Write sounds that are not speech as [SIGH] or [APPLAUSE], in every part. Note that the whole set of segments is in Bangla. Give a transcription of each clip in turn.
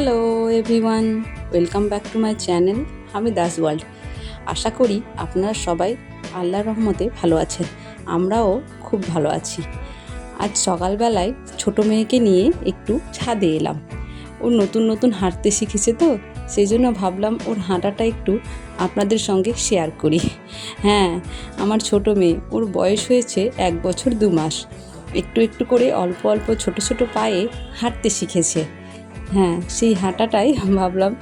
Hello everyone welcome back to my channel আমি দাস ওয়ার্ল্ড। আশা করি আপনারা সবাই আল্লাহর রহমতে ভালো আছেন। আমরাও খুব ভালো আছি। আজ সকালবেলায় ছোট মেয়েকে নিয়ে একটু ছাদে এলাম। ও নতুন নতুন হাঁটতে শিখেছে তো সেই জন্য ভাবলাম ওর হাঁটাটা একটু আপনাদের সঙ্গে শেয়ার করি। হ্যাঁ আমার ছোট মেয়ে, ওর বয়স হয়েছে এক বছর দু মাস। একটু একটু করে অল্প অল্প ছোট ছোট পায়ে হাঁটতে শিখেছে। হ্যাঁ সেই হাঁটাটাই [LAUGHS] ভাবলাম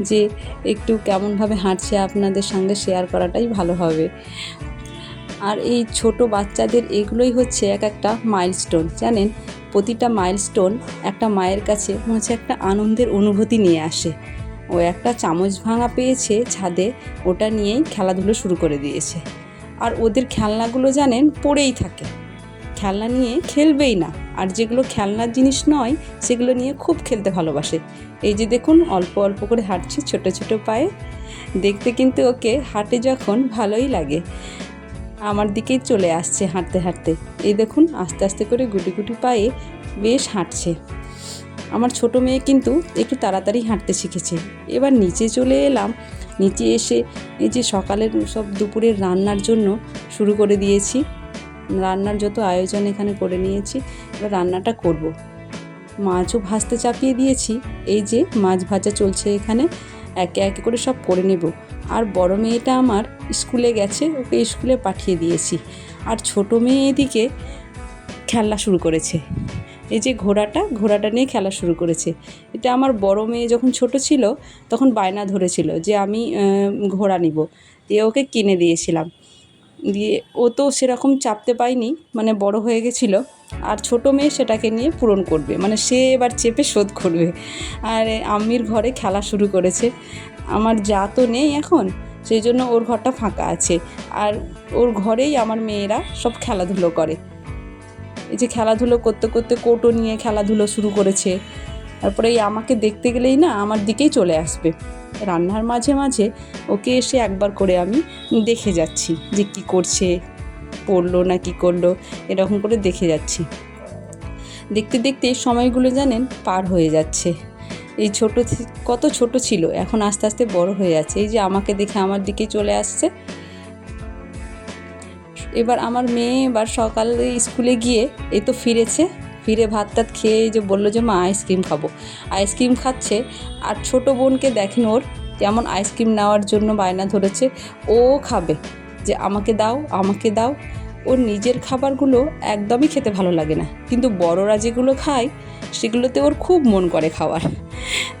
যে একটু কেমনভাবে হাঁটছে আপনাদের সঙ্গে শেয়ার করাটাই ভালো হবে। আর এই ছোট বাচ্চাদের এগুলোই হচ্ছে এক একটা মাইলস্টোন জানেন? প্রতিটা মাইলস্টোন একটা মায়ের কাছে হচ্ছে একটা আনন্দের অনুভূতি নিয়ে আসে। ও একটা চামচ ভাঙা পেয়েছে ছাদে, ওটা নিয়েই খেলাধুলো শুরু করে দিয়েছে। আর ওদের খেলনাগুলো জানেন পড়েই থাকে। খেলনা নিয়ে খেলবেই না। আর যেগুলো খেলনার জিনিস নয়, সেগুলো নিয়ে খুব খেলতে ভালোবাসে। এই যে দেখুন, অল্প অল্প করে হাঁটছে ছোট ছোট পায়ে। দেখতে কিন্তু ওকে হাঁটে যখন ভালোই লাগে। আমার দিকেই চলে আসছে হাঁটতে হাঁটতে। এই দেখুন, আস্তে আস্তে করে গুটি গুটি পায়ে বেশ হাঁটছে। আমার ছোট মেয়ে কিন্তু একটু তাড়াতাড়ি হাঁটতে শিখেছে। এবার নিচে চলে এলাম। নিচে এসে এই যে সকালের সব দুপুরের রান্নার জন্য শুরু করে দিয়েছি। রান্নার যত আয়োজন এখানে করে নিয়েছি, এবার রান্নাটা করব। মাছও ভাজতে চাপিয়ে দিয়েছি, এই যে মাছ ভাজা চলছে এখানে, একে একে করে সব করে নেব। আর বড় মেয়েটা আমার স্কুলে গেছে, ওকে স্কুলে পাঠিয়ে দিয়েছি। আর ছোট মেয়ে এদিকে খেলা শুরু করেছে। এই যে ঘোড়াটা ঘোড়াটা নিয়ে খেলা শুরু করেছে। এটা আমার বড় মেয়ে যখন ছোট ছিল, তখন বায়না ধরেছিল যে আমি ঘোড়া নিব। দিয়ে ওকে কিনে দিয়েছিলাম। দিয়ে ও তো সেরকম চাপতে পায়নি মানে বড় হয়ে গেছিল। আর ছোটো মেয়ে সেটাকে নিয়ে পূরণ করবে মানে সে এবার চেপে শোধ করবে। আর আম্মির ঘরে খেলা শুরু করেছে। আমার যা তো নেই এখন, সেই জন্য ওর ঘরটা ফাঁকা আছে। আর ওর ঘরেই আমার মেয়েরা সব খেলাধুলো করে। এই যে খেলাধুলো করতে করতে কোটো নিয়ে খেলাধুলো শুরু করেছে। তারপরে এই আমাকে দেখতে গেলেই না আমার দিকেই চলে আসবে। রান্নার মাঝে মাঝে ওকে এসে একবার করে আমি দেখে যাচ্ছি যে কি করছে, পড়ল না কি করল, এরকম করে দেখে যাচ্ছি। দেখতে দেখতে সময়গুলো জানেন পার হয়ে যাচ্ছে। এই ছোট কত ছোট ছিল, এখন আস্তে আস্তে বড় হয়ে যাচ্ছে। এই যে আমাকে দেখে আমার দিকে চলে আসছে। এবার আমার মেয়ে এবার সকালে স্কুলে গিয়ে এ তো ফিরেছে। ফিরে ভাত টাত খেয়ে যে বলল যে, মা, আইসক্রিম খাব। আইসক্রিম খাচ্ছে আর ছোট বোনকে দেখেন ওর কেমন আইসক্রিম নেওয়ার জন্য বায়না ধরেছে। ও খাবে, যে আমাকে দাও আমাকে দাও। ওর নিজের খাবারগুলো একদমই খেতে ভালো লাগে না। কিন্তু বড়রা যেগুলো খায়, সেগুলোতে ওর খুব মন করে খাওয়ার,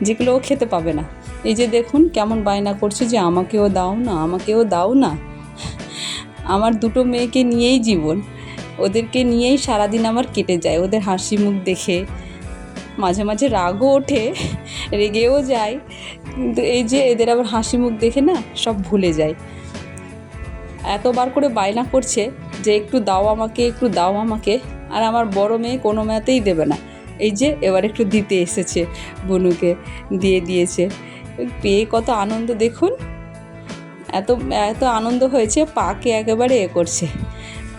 যেগুলো ও খেতে পাবে না। এই যে দেখুন কেমন বায়না করছে যে, আমাকেও দাও না, আমাকেও দাও না। আমার দুটো মেয়েকে নিয়েই জীবন। ওদেরকে নিয়েই সারাদিন আমার কেটে যায়, ওদের হাসি মুখ দেখে। মাঝে মাঝে রাগও ওঠে, রেগেও যায়। কিন্তু এই যে এদের আবার হাসি মুখ দেখে না, সব ভুলে যায়। এতবার করে বায়না করছে যে একটু দাও আমাকে, একটু দাও আমাকে, আর আমার বড় মেয়ে কোনো মেয়েতেই দেবে না। এই যে এবার একটু দিতে এসেছে বনুকে, দিয়ে দিয়েছে। পেয়ে কত আনন্দ দেখুন। এত এত আনন্দ হয়েছে, পাকে একেবারে এ করছে।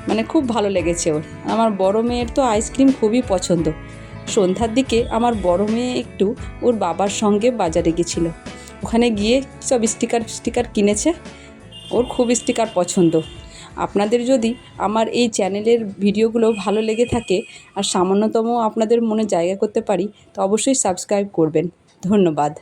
মানে খুব ভালো লেগেছে ওর। আমার বড় মেয়ের তো আইসক্রিম খুবই পছন্দ। সন্ধ্যার দিকে আমার বড় মেয়ে একটু ওর বাবার সঙ্গে বাজারে গেছিল। ওখানে গিয়ে সব স্টিকার স্টিকার কিনেছে। ওর খুব স্টিকার পছন্দ। আপনাদের যদি আমার এই চ্যানেলের ভিডিওগুলো ভালো লেগে থাকে আর সামান্যতম আপনাদের মনে জায়গা করতে পারি, তো অবশ্যই সাবস্ক্রাইব করবেন। ধন্যবাদ।